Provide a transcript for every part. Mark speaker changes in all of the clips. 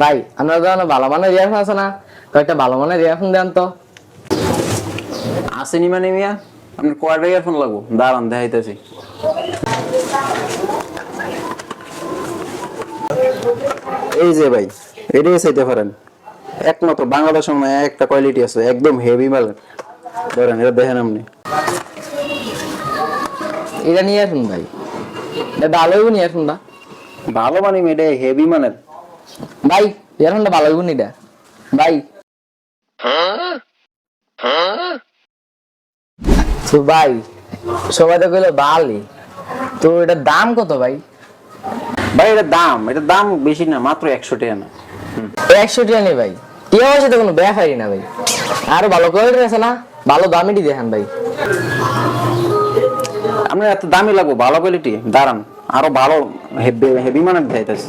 Speaker 1: ভাই আপনার দোকানে ভালো মানের ইয়ারফোন আছে না? কয়েকটা ভালো মানের ইয়ারফোন দেন তো।
Speaker 2: আসেনি মানে মিয়া? আপনার কয়টা ইয়ারফোন লাগবো? দাঁড়ান দেখাইতেছি। এই যে ভাই এটাই চাইতে পারেন। একমাত্র বাংলাদেশ মানে একটা কোয়ালিটি আছে একদম হেভি মাল ধরেন এটা দেখেন আপনি।
Speaker 1: এটা নিয়ে আসুন ভাই। এটা ভালো হইব নি। ইয়ারফোনটা
Speaker 2: ভালো মানে এটা হেভি মানের
Speaker 1: ভাই ইয়ারফোনটা ভালো হইব নি এটা ভাই। তো ভাই সবাই তো কইলো বালি। তো এটার দাম কত ভাই?
Speaker 2: ভাই এটার দাম এটার দাম বেশি না মাত্র একশো টাকা না।
Speaker 1: একশো টাকা নেই ভাই। টিয়া পয়সা তো কোনো ব্যাপারই না ভাই। আরও ভালো কোয়ালিটি আছে না? ভালো দামিটি দেখান ভাই।
Speaker 2: আপনার এত দামি লাগবো ভালো কোয়ালিটি দাঁড়ান আরও ভালো হেভি হেভি মানের দেখাইতেছি।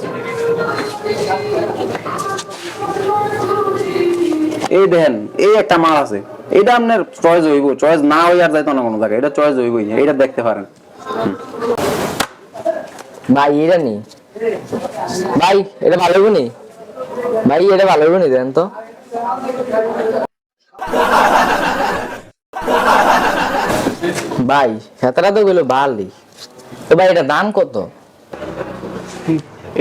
Speaker 2: এই দেখেন এই একটা মাল আছে। এটা আপনার চয়েস হইব চয়েস না হই আর যাইতো না কোনো জায়গায়। এটা চয়েস হইবই এটা দেখতে পারেন।
Speaker 1: ভাই এটা নি। ভাই এটা ভালো হইব নি ভাই এটা ভালো হইব নি দেন তো। ভাই সেতারা তো গেলো বালি। তো ভাই এটা দাম কত?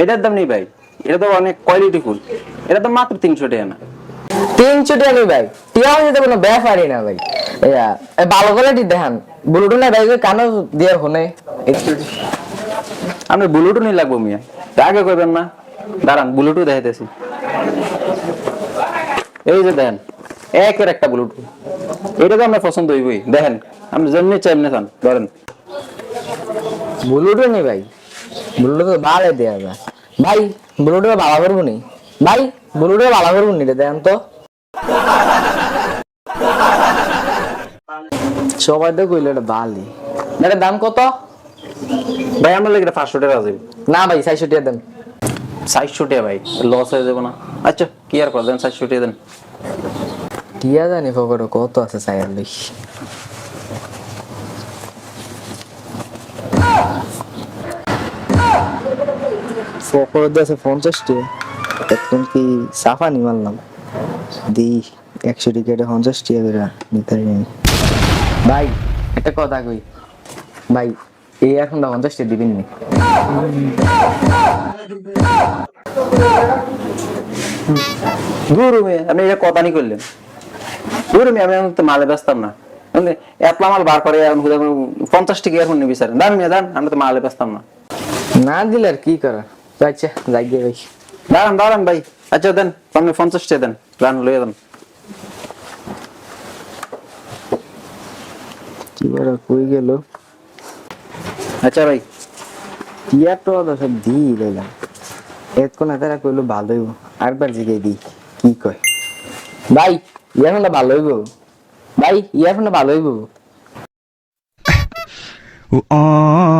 Speaker 2: এটার দাম নেই ভাই। এটা তো অনেক কোয়ালিটি ফুল। এটা তো মাত্র তিনশো টাকা না।
Speaker 1: তিনশো টাকা নেই ভাই। টিয়া পয়সা তো কোনো ব্যাপারই না ভাই। ভালো কোয়ালিটি দেখান। ব্লুটুথ না ভাই কানো দিয়ে ফোনে
Speaker 2: আপনার ব্লুটুথ নিয়ে লাগবো মিয়া। আগে করবেন না। দাঁড়ান ব্লুটুথ দেখাইতেছি। এই যে দেখেন একের একটা ব্লুটুথ এটা তো আপনার পছন্দ হইবই। দেখেন আপনি যেমনি চাই এমনি চান ধরেন।
Speaker 1: ব্লুটুথ নেই ভাই। ব্লুটুথ ভালো দেয়া ভাই ব্লুটুথ ভালো করব নি। ভাই ব্লুটুথ ভালো করব নি রে দেন তো। সবাই তো কইলো এটা বালি। এটার দাম কত?
Speaker 2: ভাই আমার লাগে পাঁচশো টাকা আছে।
Speaker 1: না ভাই চারশো টাকা দেন।
Speaker 2: চারশো টাকা ভাই লস হয়ে যাবে না। আচ্ছা কি আর করে দেন চারশো টাকা দেন।
Speaker 1: টিয়া জানি পকেটে কত আছে চাইয়ার লই পকেটে আছে পঞ্চাশ টাকা। এখন কি সাফা নি মারলাম দি একশো টিকেটে পঞ্চাশ টাকা করে নিতে পারি ভাই একটা কথা কই। ভাই এই এখনটা পঞ্চাশ টাকা দিবেন নি?
Speaker 2: আপনি এটা কথা নি করলেন। গুরু মেয়ে আমি এখন তো মালে ব্যস্তাম না। মানে এতলা মাল বার করে এখন পঞ্চাশ টাকা এখন নিবি স্যার। দান মেয়ে দান আমি তো মালে ব্যস্তাম না।
Speaker 1: না দিলে আর কি করার তো আচ্ছা যাই গে ভাই।
Speaker 2: দাঁড়ান দাঁড়ান ভাই। আচ্ছা দেন আপনি পঞ্চাশ টাকা দেন। গান লইয়া দেন।
Speaker 1: কি বড় কই গেল?
Speaker 2: আচ্ছা ভাই।
Speaker 1: টিয়া তো সব দি লইলাম। এতক্ষণ তারা কইলো ভালো হইব। আরেকবার জিগাই দি কি কয়? ভাই ইয়ারফোনটা ভালো হইব? ভাই ইয়ারফোনটা ভালো হইব?
Speaker 3: ah,